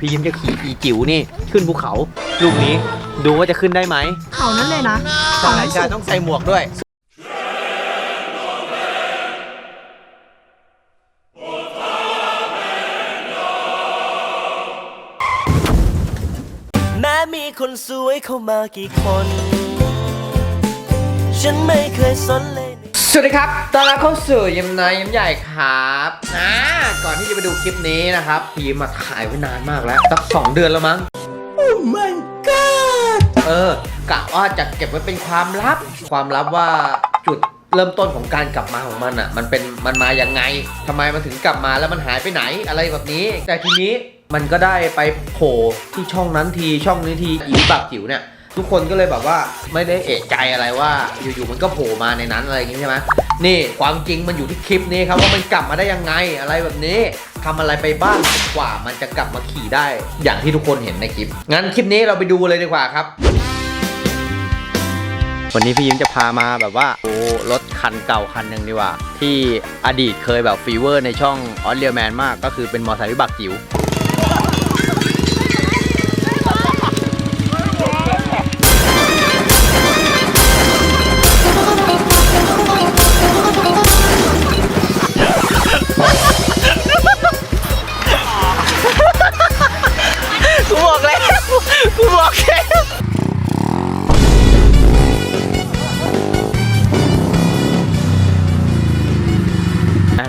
พี่ยิ้มจะขี่อีจิ๋วนี่ขึ้นภูเขาลูกนี้ดูว่าจะขึ้นได้ไหมเขานั้นเลยนะใช่ใช่ต้องใส่หมวกด้วย แม้มีคนสวยเข้ามากี่คน ฉันไม่เคยสนเลย สวัสดีครับ ตอนรับเข้าสู่ยิมนายยิมใหญ่ครับนะก่อนที่จะไปดูคลิปนี้นะครับพี่ยิมมาถ่ายไว้นานมากแล้ว สักสองเดือนแล้วมั้ง โอ้ my god เออกะว่าจะเก็บไว้เป็นความลับ ความลับว่าจุดเริ่มต้นของการกลับมาของมันอะ มันเป็นมันมายังไงทำไมมันถึงกลับมาแล้วมันหายไปไหนอะไรแบบนี้ แต่ทีนี้มันก็ได้ไปโผล่ที่ช่องนั้นทีช่องนี้ทีอีบักจิ๋วเนี่ย ทุกคนก็เลยแบบว่าไม่ได้เอะใจอะไรว่าอยู่ๆมันก็โผล่มาในนั้นอะไรอย่างงี้ใช่ไหมนี่ความจริงมันอยู่ที่คลิปนี้ครับว่ามันกลับมาได้ยังไงอะไรแบบนี้ทำอะไรไปบ้างกว่ามันจะกลับมาขี่ได้อย่างที่ทุกคนเห็นในคลิป งั้นคลิปนี้เราไปดูเลยดีกว่าครับ วันนี้พี่ยิ้มจะพามาแบบว่าโอ้รถคันเก่าคันหนึ่งดีกว่า ที่อดีตเคยแบบฟีเวอร์ในช่องออสเรียแมนมากก็คือเป็นมอเตอร์ไซค์วิบากจิ๋ว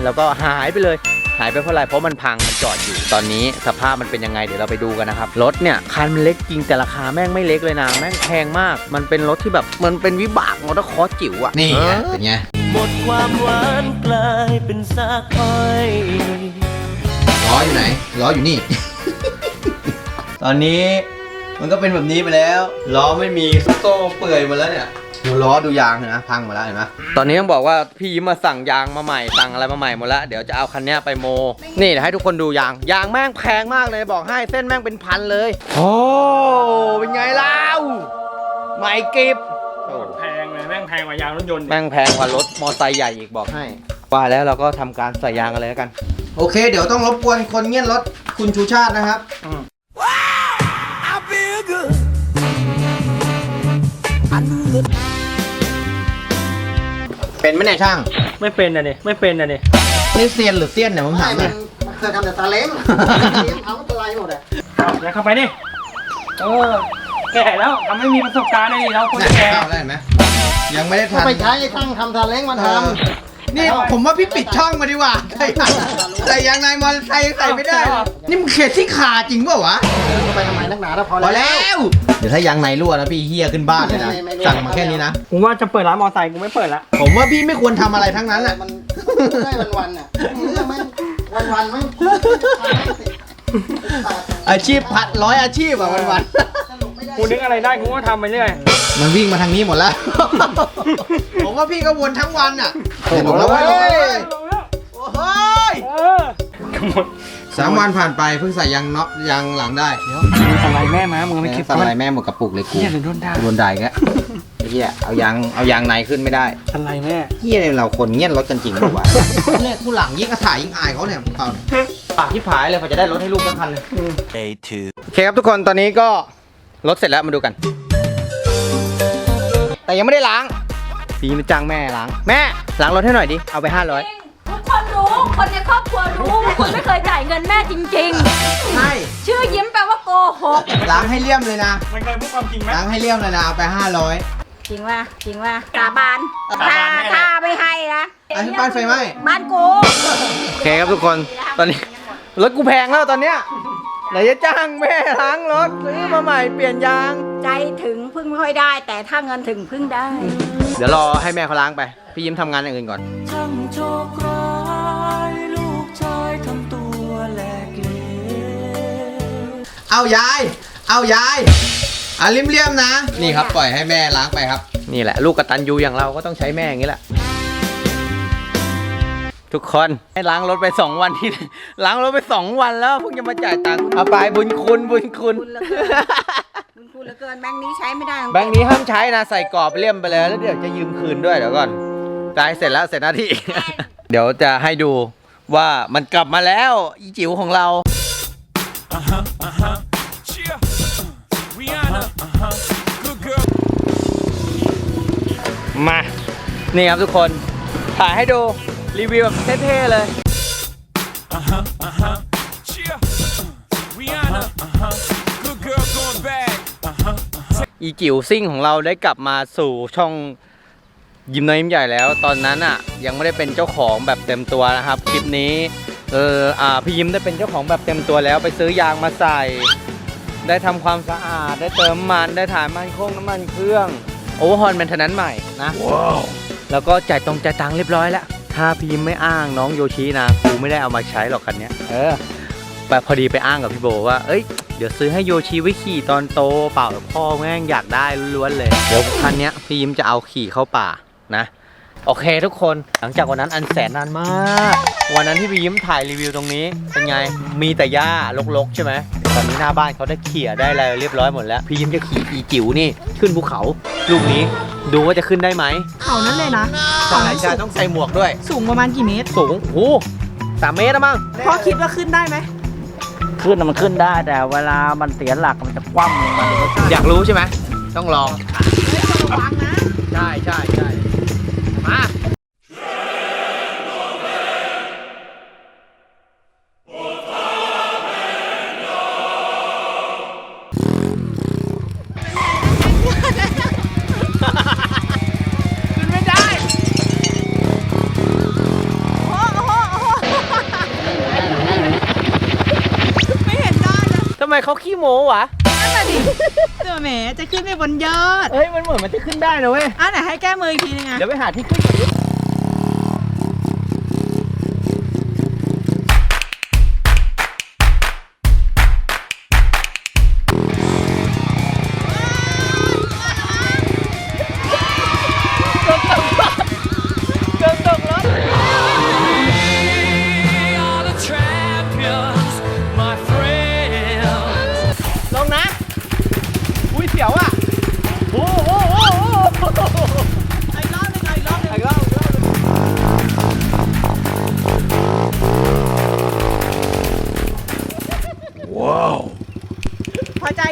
แล้วก็หายไปเลย หายไปเพราะอะไรเพราะมันพังมันจอดอยู่ ตอนนี้สภาพมันเป็นยังไงเดี๋ยวเราไปดูกันนะครับรถเนี่ยคันมันเล็กจริงแต่ราคาแม่งไม่เล็กเลยนะแม่งแพงมาก มันเป็นรถที่แบบมันเป็นวิบากมอเตอร์คอร์สจิ๋วอะนี่เอไงอเป็นไงหมดความหวานกลายเป็นซากอ้อยล้ออยู่ไหนล้ออยู่นี่ ตอนนี้มันก็เป็นแบบนี้ไปแล้วล้อไม่มีโซ่เปื่อยหมาแล้วเนี่ย ดูล้อดูยางเห็นไหมพังหมดแล้วเห็นไหมตอนนี้ต้องบอกว่าพี่ยิ้มมาสั่งยางมาใหม่สั่งอะไรมาใหม่หมดแล้วเดี๋ยวจะเอาคันเนี้ยไปโม นี่เดี๋ยวให้ทุกคนดูยางยางแม่งแพงมากเลยบอกให้เส้นแม่งเป็นพันเลย โอ้เป็นไงเล่าใหม่กิฟโคตรแพงเลยแม่งแพงกว่ายางรถยนต์อีกแม่งแพงกว่ารถมอไซค์ใหญ่อีกบอกให้ว่าแล้วเราก็ทำการใส่ยางกันเลยแล้วกัน โอเค เดี๋ยวต้องรบกวนคนเงี้ยนรถคุณชูชาตินะครับ เป็นไหมเนี่ยช่างไม่เป็นอะนี่ไม่เป็นอะนี่นี่เซียนหรือเซียนเนี่ยผมถามเลยมันเคยทำแต่ตาเล้งทำอะไรหมดอะเอาอย่าเข้าไปดิเออแก่แล้วทำให้มีประสบการณ์เลยดิเราคนเนี่ยแก่เข้าแล้วเห็นไหมยังไม่ได้ก็ทำไปใช้ไอ้ช่างทำตาเล้งมาทนี่ผมว่าพี่ปิดช่องมาดีกว่าใส่ใส่ยางในมอเตอร์ไซค์ใส่ไม่ได้ นี่มันเข็ดที่ขาจริงเปล่าวะำก็ไปทำไมนักหนาแล้วพอพอแล้วแล้วเดี๋ยวถ้ายางในรั่วนะพี่เฮียขึ้นบ้านเลยนะไม่ไม่ไม่ สั่งมาแค่นี้นะ กูว่าจะเปิดร้านมอไซค์กูไม่เปิดละผมว่าพี่ไม่ควรทำอะไรทั้งนั้นแหละมันได้วันวันๆอะเรื่องไม่วันวันๆไม่อาชีพพัดร้อยอาชีพอะวันวันกูนึกอะไรได้กูก็ทำไปเรื่อยๆมันวิ่งมาทางนี้หมดแล้ว ผมว่าพี่ก็วนทั้งวันอะเห็นผมแล้วเว้ยโอ้โหยเออ หมดสามวันผ่านไปเพิ่งใส่ยางน็อตยางหลังได้มึงอะไรแม่มามึงไม่คิดสไลด์แม่หมดกระปุกเลยกูเฮียหรือโดนด่าโดนด่าอีกแล้วไอ้เฮียเอายางเอายางในขึ้นไม่ได้อะไรแม่เฮียเราคนเงี้ยนรถกันจริงหรือวะเนี่ยกูหลังยิ่งกระถ่ายยิ่งอายเขาเนี่ยพวกเขาเนี่ยปากที่ผายเลยพอจะได้รถให้ลูกทั้งคันเลย Day two โอเคครับทุกคนตอนนี้ก็รถเสร็จแล้วมาดูกัน แต่ยังไม่ได้ล้างพี่มาจ้างแม่ล้าง แม่ล้างรถให้หน่อยดิ เอาไป 500ทุก คนรู้คนในครอบครัวรู้ว่าคุณไม่เคยจ่ายเงินแม่จริง ใช่ๆ ชื่อยิ้มแปลว่าโกหกล้างให้เลี่ยมเลยนะ มันเคยพูดความจริงไหม ล้างให้เลี่ยมเลยนะเอาไปห้าร้อยจริงว่าจริงว่าสาบานสาถ้าบานแม่ถ้าไม่ให้นะอันนี้บ้านไฟไหม้บ้านกูโอเคครับทุกคน ตอนนี้รถกูแพงแล้วตอนเนี้ยไหนจะจ้างแม่ล้างรถซื้อมาใหม่เปลี่ยนยาง ใจถึงพึ่งไม่ค่อยได้ แต่ถ้าเงินถึงพึ่งได้ เดี๋ยวรอให้แม่เขาล้างไป พี่ยิ้มทำงานอย่างอื่นก่อน ช่างโชคร้า เอายาย เอายายอะเลี่ยมๆนะ นี่ครับปล่อยให้แม่ล้างไปครับ นี่แหละ ลูกกตันยูอย่างเราก็ต้องใช้แม่อย่างนี้แหละ ทุกคนให้ล้างรถไป 2 วันที่ ล้างรถไป 2 วันแล้วเพิ่งจะมาจ่ายตังค์เอาไปบุญคุณบุญคุณ บุญเหลือเกินมึงพูดเหลือเกินแบงค์นี้ใช้ไม่ได้แบงค์นี้ห้ามใช้นะใส่กรอบเลี่ยมไปเลยแล้วเดี๋ยวจะยืมคืนด้วยเดี๋ยวก่อนจ่ายเสร็จแล้วเสร็จหน้าที่ เดี๋ยวจะให้ดูว่ามันกลับมาแล้วอีจิ๋วของเรา มา นี่ครับทุกคน ถ่ายให้ดู รีวิวแบบเท่ๆเลย อีจิ๋วซิ่งของเราได้กลับมาสู่ช่องยิ้มน้อยยิ้มใหญ่แล้ว ตอนนั้นอะ ยังไม่ได้เป็นเจ้าของแบบเต็มตัวนะครับ คลิปนี้ เอออ่าพี่ยิ้มได้เป็นเจ้าของแบบเต็มตัวแล้ว ไปซื้อยางมาใส่ ได้ทำความสะอาด ได้เติมมัน ได้ถ่ายมันโค้งน้ำมันเครื่อง โอเวอร์ฮอนแมนเทนนั้นใหม่นะ แล้วก็จ่ายตรงจ่ายตังค์เรียบร้อยแล้ว ถ้าพี่ยิ้มไม่อ้างน้องโยชินะกูไม่ได้เอามาใช้หรอกคันเนี้ยเออแบบพอดีไปอ้างกับพี่โบว่า เอ้ย เดี๋ยวซื้อให้โยชิไว้ขี่ตอนโตเปล่าพ่อแม่งอยากได้ล้วนๆเลย เดี๋ยวคันเนี้ยพี่ยิ้มจะเอาขี่เข้าป่านะ โอเคทุกคนหลังจากวันนั้นอันแสนนานมาก วันนั้นที่พี่ยิ้มถ่ายรีวิวตรงนี้เป็นไง มีแต่หญ้ารกๆใช่ไหม ตอนนี้หน้าบ้านเขาได้เขี่ยได้อะไรเรียบร้อยหมดแล้ว พี่ยิ้มจะขี่อีจิ๋วนี่ขึ้นภูเขาลูกนี้ดูว่าจะขึ้นได้ไหมเขานั่นเลยนะใช่ใช่ต้องใส่หมวกด้วย สูงประมาณกี่เมตร สูงโอ้โหสามเมตรนะมั้งพอคิดว่าขึ้นได้ไหมขึ้นมันขึ้นได้แต่เวลามันเสียหลักมันจะคว่ำลงมาอยากรู้ใช่ไหมต้องลองระวังนะใช่ใช่ใช่ ไมเขาขี้โม้วะนั่นแหละดิเดี๋ยวแหมจะขึ้นไปบนยอดเฮ้ยมันเหมือนมันจะขึ้นได้นะเว้ยอะไหนให้แก้มืออีกทีนึงอะ เดี๋ยวไปหาที่ขึ้น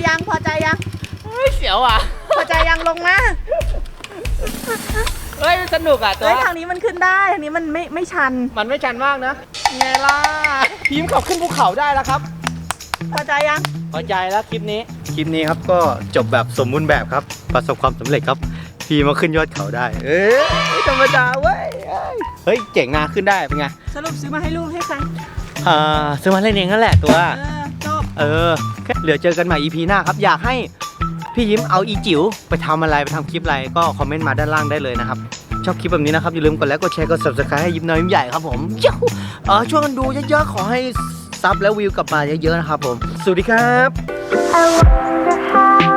ยังพอใจยังเฮ้ยเสียวอะพอใจยังลงนะเฮ้ยสนุกอะตัวเฮ้ยทางนี้มันขึ้นได้ทางนี้มันไม่ไม่ชัน มันไม่ชันมากนะไงล่ะทีมขับขึ้นภูเขาได้แล้วครับพอใจยังพอใจแล้วคลิปนี้ คลิปนี้ครับก็จบแบบสมบูรณ์แบบครับ ประสบความสำเร็จครับ พีมาขึ้นยอดเขาได้ เอ้ยไม่ธรรมดาเว้ยเอ้ยเฮ้ยเจ๋งงาขึ้นได้เป็นไงสรุปซื้อมาให้ลูกให้ใครอ่าซื้อมาเล่นเองนั่นแหละตัว เออเหลือเจอกันใหม่ EP หน้าครับ อยากให้พี่ยิ้มเอาอีจิ๋วไปทำอะไรไปทำคลิปอะไรก็คอมเมนต์มาด้านล่างได้เลยนะครับ ชอบคลิปแบบนี้นะครับ อย่าลืมกดไลค์กดแชร์กด subscribe ให้ยิ้มน้อยยิ้มใหญ่ครับผมเจ้าเออช่วยกันดูเยอะๆ ขอให้ซับและวิวกลับมาเยอะๆนะครับผม สวัสดีครับ I wonder how